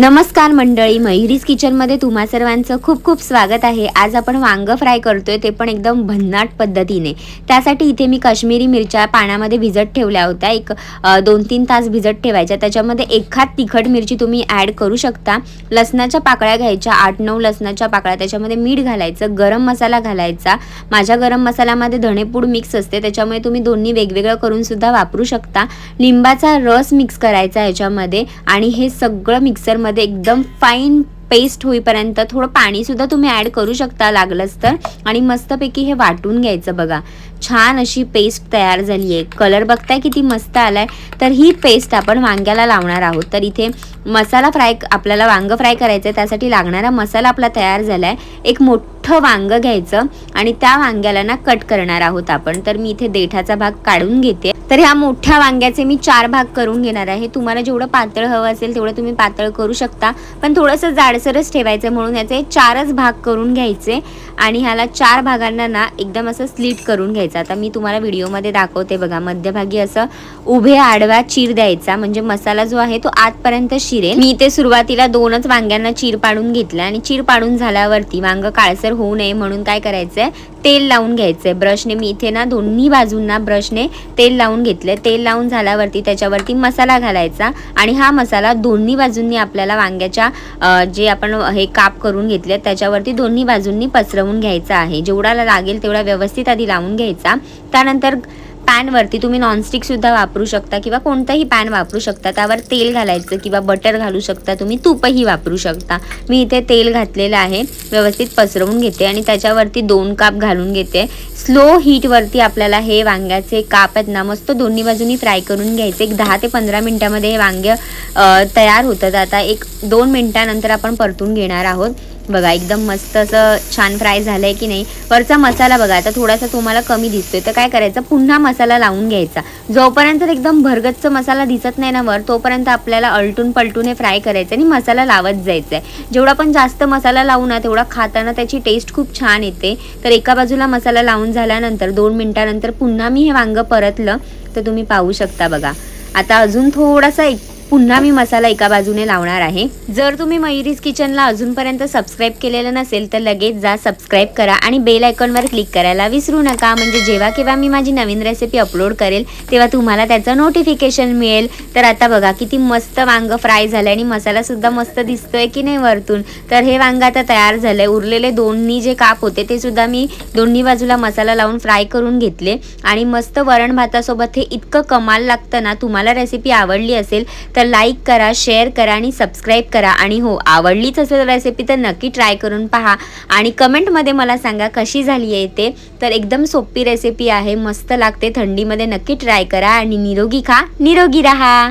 नमस्कार मंडळी मयुरीज किचनमध्ये तुम्हा सर्वांचं खूप खूप स्वागत आहे. आज आपण वांगं फ्राय करतोय ते पण एकदम भन्नाट पद्धतीने. त्यासाठी इथे मी काश्मीरी मिरच्या पाण्यामध्ये भिजत ठेवल्या होत्या. एक दोन तीन तास भिजत ठेवायच्या. त्याच्यामध्ये एखाद तिखट मिरची तुम्ही ॲड करू शकता. लसणाच्या पाकळ्या घ्यायच्या आठ नऊ लसणाच्या पाकळ्या. त्याच्यामध्ये मीठ घालायचं गरम मसाला घालायचा. माझ्या गरम मसाल्यामध्ये धणेपूड मिक्स असते. त्याच्यामुळे तुम्ही दोन्ही वेगवेगळं करूनसुद्धा वापरू शकता. लिंबाचा रस मिक्स करायचा ह्याच्यामध्ये आणि हे सगळं मिक्सरमध्ये एकदम फाईन पेस्ट होईपर्यंत थोडं पाणीसुद्धा तुम्ही ॲड करू शकता लागलंच तर. आणि मस्तपैकी हे वाटून घ्यायचं बघा. छान अशी पेस्ट तयार झाली आहे कलर बघताय किती मस्त आलाय. तर ही पेस्ट आपण वांग्याला लावणार आहोत. तर इथे मसाला फ्राय आपल्याला वांगं फ्राय करायचं आहे त्यासाठी लागणारा मसाला आपला तयार झाला आहे एक मोठं वांगं घ्यायचं आणि त्या वांग्याला ना कट करणार आहोत आपण. तर मी इथे देठाचा भाग काढून घेते. तर ह्या मोठ्या वांग्याचे मी चार भाग करून घेणार आहे. तुम्हाला जेवढं पातळ हवं असेल तेवढं तुम्ही पातळ करू शकता. पण थोडंसं जाडसरच ठेवायचं म्हणून याचे चारच भाग करून घ्यायचे. आणि ह्याला चार भागांना ना एकदम असं स्लिट करून घ्यायचं. आता मी तुम्हाला व्हिडिओमध्ये दाखवते बघा मध्यभागी असं उभे आडवा चीर द्यायचा. म्हणजे मसाला जो आहे तो आतपर्यंत शिरेल. मी ते सुरुवातीला दोनच वांग्यांना चीर पाडून घेतलं आणि चीर पाडून झाल्यावरती वांग काळसर होऊ नये म्हणून काय करायचंय? तेल लावून घ्यायचंय. ब्रशने मी इथे ना दोन्ही बाजूंना ब्रशने तेल लावून घेतले तेल लावून झाल्यावरती त्याच्यावरती मसाला घालायचा आणि हा मसाला दोन्ही बाजूंनी आपल्याला वांग्याच्या जे आपण हे काप करून घेतले त्याच्यावरती दोन्ही बाजूंनी पसरवून घ्यायचा आहे. जेवढा लागेल तेवढा व्यवस्थित आधी लावून घ्यायचा. त्यानंतर पॅनवरती तुम्ही नॉनस्टिकसुद्धा वापरू शकता किंवा कोणतंही पॅन वापरू शकता. त्यावर तेल घालायचं किंवा बटर घालू शकता तुम्ही तूपही वापरू शकता. मी इथे तेल घातलेलं आहे व्यवस्थित पसरवून घेते आणि त्याच्यावरती दोन काप घालून घेते. स्लो हीटवरती आपल्याला हे वांग्याचे काप आहेत ना मस्त दोन्ही बाजूनी फ्राय करून घ्यायचे. एक दहा ते पंधरा मिनटामध्ये हे वांगे तयार होतात. आता एक दोन मिनटानंतर आपण परतून घेणार आहोत. बघा एकदम मस्त असं छान फ्राय झालंय की नाही. वरचा मसाला बघा आता थोडासा तुम्हाला कमी दिसतोय तर काय करायचं? पुन्हा मसाला लावून घ्यायचा. जोपर्यंत एकदम भरगच्च मसाला दिसत नाही ना वर तोपर्यंत आपल्याला अलटून पलटून हे फ्राय करायचं आणि मसाला लावत जायचा आहे जेवढा पण जास्त मसाला लावू ना तेवढा खाताना त्याची टेस्ट खूप छान येते. तर एका बाजूला मसाला लावून झाल्यानंतर दोन मिनटानंतर पुन्हा मी हे वांगं परतलं तर तुम्ही पाहू शकता बघा. आता अजून थोडासा एक पुन्हा मी मसाला एका बाजूने लावणार आहे. जर तुम्ही मयुरीज किचनला अजूनपर्यंत सबस्क्राईब केलेलं नसेल तर लगेच जा सबस्क्राईब करा आणि बेल आयकॉनवर क्लिक करायला विसरू नका. म्हणजे जेव्हा केव्हा मी माझी नवीन रेसिपी अपलोड करेल तेव्हा तुम्हाला त्याचं नोटिफिकेशन मिळेल. तर आता बघा किती मस्त वांग फ्राय झालं आणि मसालासुद्धा मस्त दिसतोय की नाही वरतून. तर हे वांग आता तयार झालं आहे उरलेले दोन्ही जे काप होते ते सुद्धा मी दोन्ही बाजूला मसाला लावून फ्राय करून घेतले. आणि मस्त वरण भातासोबत हे इतकं कमाल लागतं ना तुम्हाला रेसिपी आवडली असेल तर लाईक करा शेअर करा आणि सबस्क्राईब करा. आणि हो आवडलीच असेल रेसिपी तर नक्की ट्राय करून पहा. आणि कमेंटमध्ये मला सांगा कशी झाली आहे ते. तर एकदम सोपी रेसिपी आहे मस्त लागते. थंडीमध्ये नक्की ट्राय करा आणि निरोगी खा. निरोगी राहा.